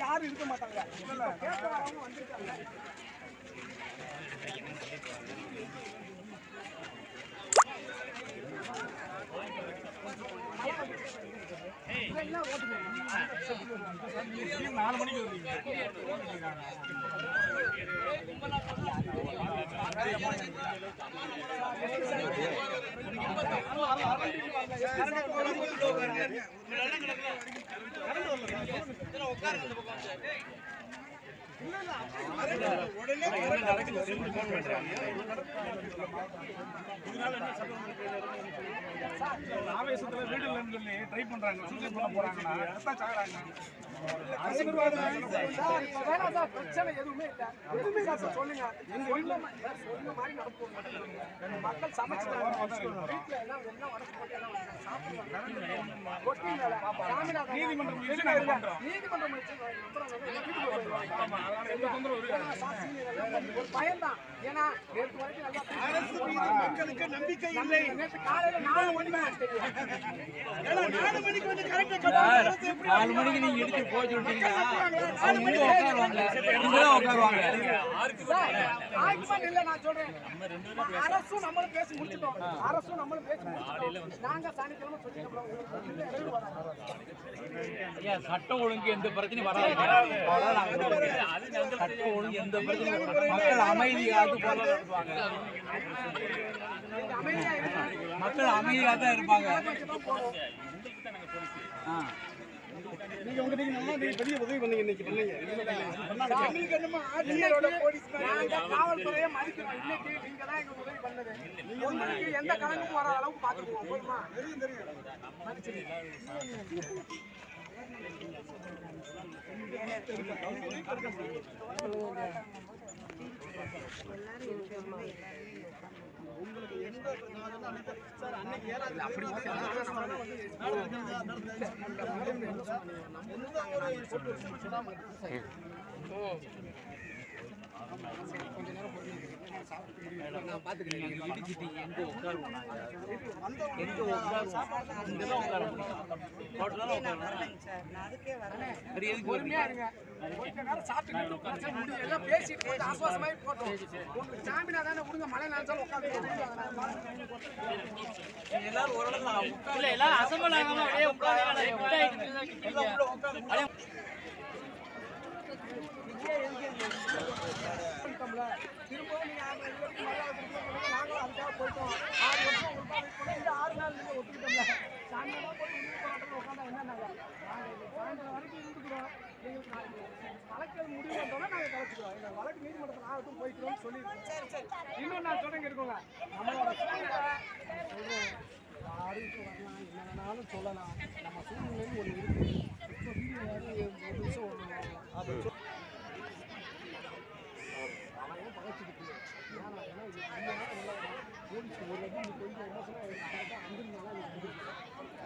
யாரும் இருக்க மாட்டாங்க இப்ப கேட்க வரவங்க உட்காருங்க அந்த பக்கம் வந்து. ஆவேசத்துல வீடு இல்லைன்னு சொல்லி ட்ரை பண்றாங்க சூசைட் பண்ண போறாங்கன்னா சாகுறாங்க பிரச்சனை எதுவுமே இல்ல. எதுவுமே சொல்லுங்க. மக்கள். நீதிமன்றம் ஒரு பயம்தான். ஏன்னா நேற்று வரைக்கும் நல்லா பேசிட்டு மக்களுக்கு நம்பிக்கை இல்லை. நேற்று காலையில நாலு மணி மேல தெரியும். ஏன்னா நாலு மணிக்கு வந்து கரெக்டா கட்டணும் நாலு மணிக்கு நீங்க எடுத்து போய் சொல்லிட்டீங்கன்னா அவங்க இங்க உட்காருவாங்க. இங்கதான் உட்காருவாங்க. சார், ஆக்மன் இல்ல நான் சொல்றேன். அரசும் நம்மளும் பேசி முடிச்சிட்டோம். அரசும் நம்மளும் பேசி முடிச்சிட்டோம். நாங்க சனிக்கிழமை சொல்லிட்டோம். உங்களுக்கு வந்து இடையூறு வராது. ஐயா சட்டம் ஒழுங்கு எந்த பிரச்சனையும் வராது. எந்த. மக்கள் அமைதியாக. மக்கள் அமைதியாக தான் இருப்பாங்க. ஆ. நீங்க உங்க நீங்க நல்லா நீங்க பெரிய உதவி பண்ணீங்க இன்னைக்கு பண்ணீங்க எங்களுக்கு என்னமோ இன்னைக்கு ஆட்சியரோட போலீஸ் நாங்க காவல்துறையை மதிக்கிறோம். இன்னைக்கு நீங்க தான் எங்களுக்கு உதவி பண்ணது. உங்களுக்கு எந்த கலங்கும் வராத அளவுக்கு பாத்துக்குவோம். போதுமா? Thank you. நான் எங்க உட்காருவோம் எங்க உட்காருவோம் உட்கார முடியும் பொறுமையா இருங்க. கொஞ்ச நேரம். எல்லாம் பேசிட்டு கொஞ்சம் ஆசுவாசமாயி போட்டோம். உங்களுக்கு சாமினா தானே விடுங்க. மழை நினைச்சாலும் உட்காந்து இல்ல எல்லாரும் அசம்பிள் ஆகாம அப்படியே உட்காந்து திரும்பவும் நீங்க நாங்களும் அதுக்காக போயிட்டோம். ஆறு வருஷம் இந்த ஆறு நாள் நீங்க ஒத்துக்கிட்டோம்ல. சாயங்காலம் போய் இங்க போராட்டத்துல உட்கார்ந்தா என்ன நாங்க? சாயந்தரம் வரைக்கும் இருந்துக்கிறோம். எங்களுக்கு நாளைக்கு வழக்கு முடிவு வந்தோம்னா நாங்க கலைச்சிக்கிறோம். எங்க வழக்கு நீதிமன்றத்தில் ஆகட்டும் போய்க்கிறோம்னு சொல்லியிருக்கோம். இன்னும் நான் நம்மளோட யாருக்கு வரலாம் என்ன வேணாலும் சொல்லலாம் நம்ம சூழ்நிலையும் ஒரு இருக்கு இப்போ வீடியோ ஒரு நிமிஷம் ஒன்று ஏன்னா ஏன்னா இது ஒரு வாட்டி கொஞ்சம் விமர்சனம் கரெக்டாக அங்கிருந்தாலும் முடியும்